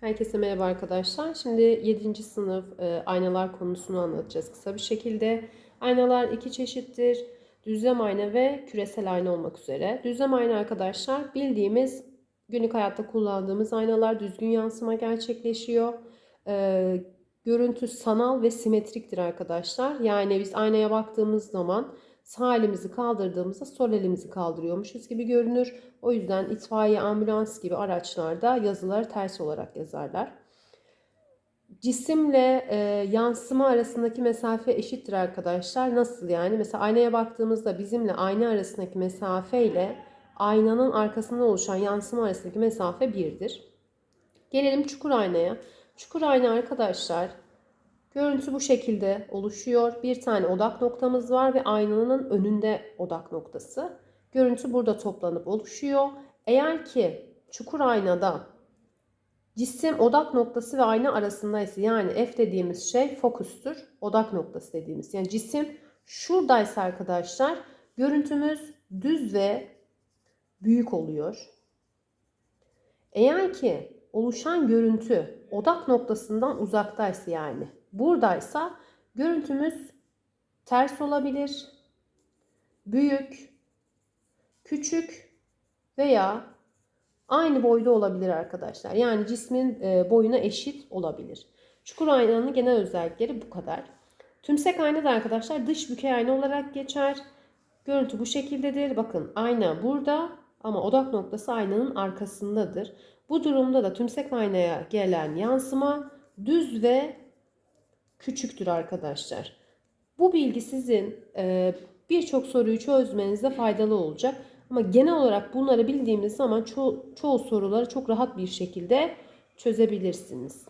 Herkese merhaba arkadaşlar. Şimdi 7. sınıf e, aynalar konusunu anlatacağız kısa bir şekilde. Aynalar iki çeşittir. Düzlem ayna ve küresel ayna olmak üzere. Düzlem ayna arkadaşlar bildiğimiz günlük hayatta kullandığımız aynalar düzgün yansıma gerçekleşiyor. E, görüntü sanal ve simetriktir arkadaşlar. Yani biz aynaya baktığımız zaman sağ elimizi kaldırdığımızda sol elimizi kaldırıyormuşuz gibi görünür. O yüzden itfaiye, ambulans gibi araçlarda yazıları ters olarak yazarlar. Cisimle e, yansıma arasındaki mesafe eşittir arkadaşlar. Nasıl yani? Mesela aynaya baktığımızda bizimle ayna arasındaki mesafe ile aynanın arkasında oluşan yansıma arasındaki mesafe birdir. Gelelim çukur aynaya. Çukur ayna arkadaşlar Görüntü bu şekilde oluşuyor. Bir tane odak noktamız var ve aynanın önünde odak noktası. Görüntü burada toplanıp oluşuyor. Eğer ki çukur aynada cisim odak noktası ve ayna arasındaysa yani F dediğimiz şey fokustur. Odak noktası dediğimiz. Yani cisim şuradaysa arkadaşlar görüntümüz düz ve büyük oluyor. Eğer ki oluşan görüntü odak noktasından uzaktaysa yani buradaysa görüntümüz ters olabilir, büyük, küçük veya aynı boyda olabilir arkadaşlar. Yani cismin e, boyuna eşit olabilir. Çukur aynanın genel özellikleri bu kadar. Tümsek ayna da arkadaşlar dış bükey ayna olarak geçer. Görüntü bu şekildedir. Bakın ayna burada ama odak noktası aynanın arkasındadır. Bu durumda da tümsek aynaya gelen yansıma düz ve küçüktür arkadaşlar. Bu bilgi sizin e, birçok soruyu çözmenizde faydalı olacak. Ama genel olarak bunları bildiğimiz zaman ço çoğu soruları çok rahat bir şekilde çözebilirsiniz.